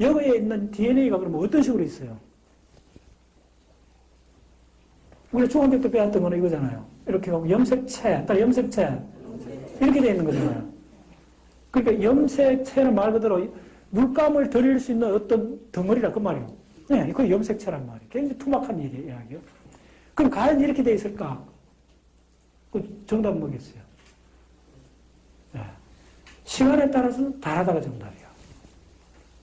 여기에 있는 DNA가 그러면 어떤 식으로 있어요? 우리가 중학교 때 배웠던 거는 이거잖아요. 이렇게 하고 염색체, 딸 염색체. 이렇게 되어 있는 거잖아요. 그러니까 염색체는 말 그대로 물감을 들일 수 있는 어떤 덩어리라 그 말이에요. 네, 그 염색체란 말이에요. 굉장히 투박한 얘기, 이야기요. 그럼 과연 이렇게 돼 있을까? 그 정답은 뭐겠어요? 네. 시간에 따라서는 다르다가 정답이에요.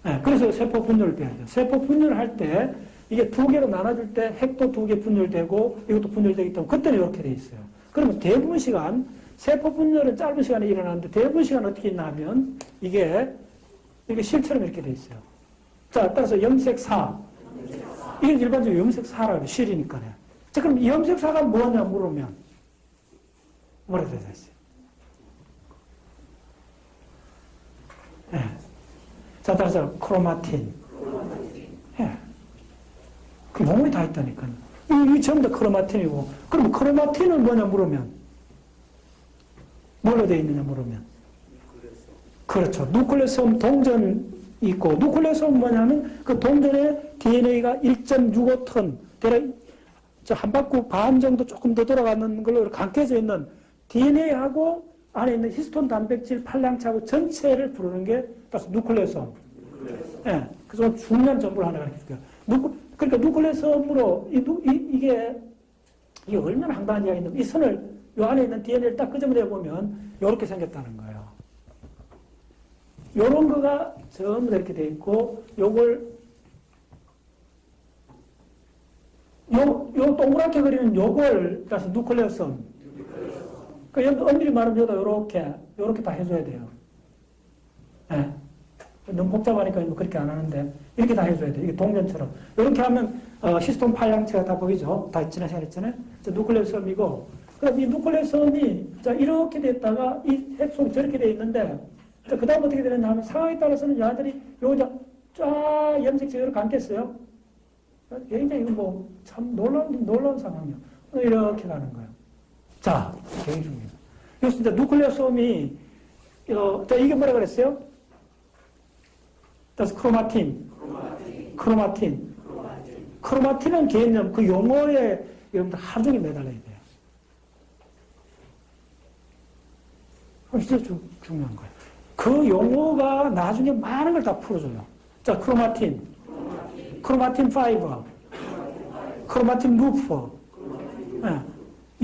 네, 그래서 세포 분열을 빼야죠. 세포 분열을 할 때 이게 두 개로 나눠줄 때 핵도 두 개 분열되고 이것도 분열되기 때문에 그때는 이렇게 돼 있어요. 그러면 대부분 시간 세포 분열은 짧은 시간에 일어나는데 대부분 시간 어떻게 있나 하면 이게 이게 실처럼 이렇게 돼 있어요. 자, 따라서 염색사. 이게 일반적으로 염색사라고. 실이니까요. 자, 그럼 이 염색사가 뭐냐 물으면 뭐라 되어 있어요? 자, 따라서 크로마틴. 예. 그 몸이 다 있다니까요. 이, 이 전부 다 크로마틴이고. 그럼 크로마틴은 뭐냐 물으면 뭘로 되어 있느냐 물으면 그렇죠. 누클레솜 동전이 있고 누클레솜 뭐냐면 그 동전에 DNA가 1.65톤 대략 한 바퀴 반 정도 조금 더 돌아가는 걸로 감겨져 있는 DNA하고 안에 있는 히스톤 단백질 팔량차하고 전체를 부르는 게 따라서 누클레솜. 예. 그래서 중요한 정보를 하나 가르쳐줄게요. 누, 그러니까 누클레솜으로 이, 누, 이, 이 게 이게 얼마나 황당한 이야기냐면 이 선을 요 안에 있는 DNA를 딱 끄집어내 보면 이렇게 생겼다는 거예요. 요런 거가 전부 다 이렇게 돼 있고 요걸 요, 요 동그랗게 그리는 요걸 다시 누클레오섬. 그 엄밀히 말하면 요렇게 요렇게 다 해줘야 돼요. 예. 너무 복잡하니까 뭐 그렇게 안 하는데 이렇게 다 해줘야 돼. 이게 동전처럼. 이렇게 하면 어, 시스톤 팔량체가 다 보이죠. 다 지난 시간에 했잖아요. 누클레오섬이고 그럼 이 누클레오섬이 자 이렇게 됐다가 이 핵속이 저렇게 돼 있는데 자, 그 다음 어떻게 되느냐 하면 상황에 따라서는 얘들이 요자 쫙 염색체로 감겠어요. 굉장히 이거 뭐참 놀라운 놀라운 상황이요. 이렇게 가는 거예요. 자, 굉장히 중요해요. 여기서 이제 누클레오솜이 어, 자 이게 뭐라 그랬어요? 그래서 크로마틴, 크로마틴, 크로마틴은 개념 그 용어에 여러분들 하루 종일 매달려야 돼요. 어, 진짜 중, 중요한 거예요. 그 용어가 나중에 많은 걸 다 풀어줘요. 자, 크로마틴, 크로마틴 파이버, 크로마틴 루프. 예.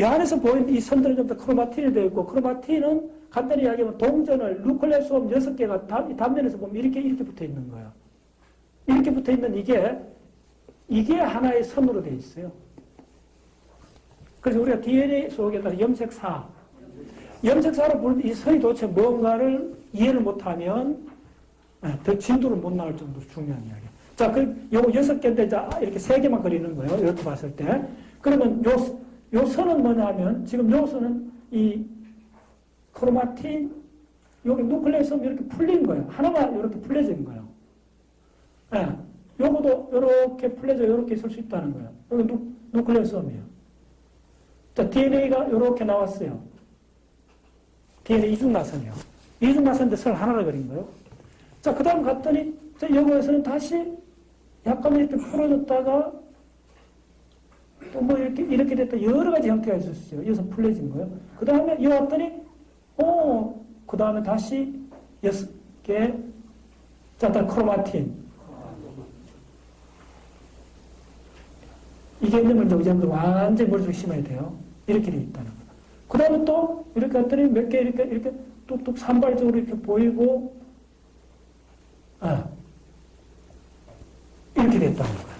이 안에서 보이는 이 선들은 전부 다 크로마틴이 되어 있고, 크로마틴은 간단히 이야기하면 동전을 누클레솜 6개가 단, 단면에서 보면 이렇게, 이렇게 붙어 있는 거예요. 이렇게 붙어 있는 이게, 이게 하나의 선으로 되어 있어요. 그래서 우리가 DNA 속에다 염색사, 염색사로 부르는 이 선이 도대체 뭔가를 이해를 못하면 예, 더 진도를 못 나갈 정도로 중요한 이야기예요. 자, 그, 요 여섯 개인데, 자, 이렇게 세 개만 그리는 거예요. 이렇게 봤을 때. 그러면 요, 요 선은 뭐냐 하면, 지금 요 선은 이 크로마틴, 여기 누클레이섬 이렇게 풀린 거예요. 하나만 이렇게 풀려진 거예요. 예. 요거도 이렇게 풀려져 이렇게 있을 수 있다는 거예요. 여기 누, 누클레이섬이에요. 자, DNA가 이렇게 나왔어요. DNA 이중나선이요. 이중나선인데 선 하나를 그린 거예요. 자, 그 다음 갔더니, 자, 여기에서는 다시 약간 이렇게 풀어졌다가 또 뭐 이렇게, 이렇게 됐다. 여러 가지 형태가 있었어요. 여기서 풀려진 거예요. 그 다음에 이 왔더니, 어, 그 다음에 다시 여섯 개, 짜다 크로마틴. 이게 이제 먼저 의자들 완전히 머릿속에 심어야 돼요. 이렇게 돼 있다는 거예요. 그 다음에 또, 이렇게 갔더니 몇 개 이렇게, 이렇게 뚝뚝 산발적으로 이렇게 보이고, 아, 이렇게 됐다는 거예요.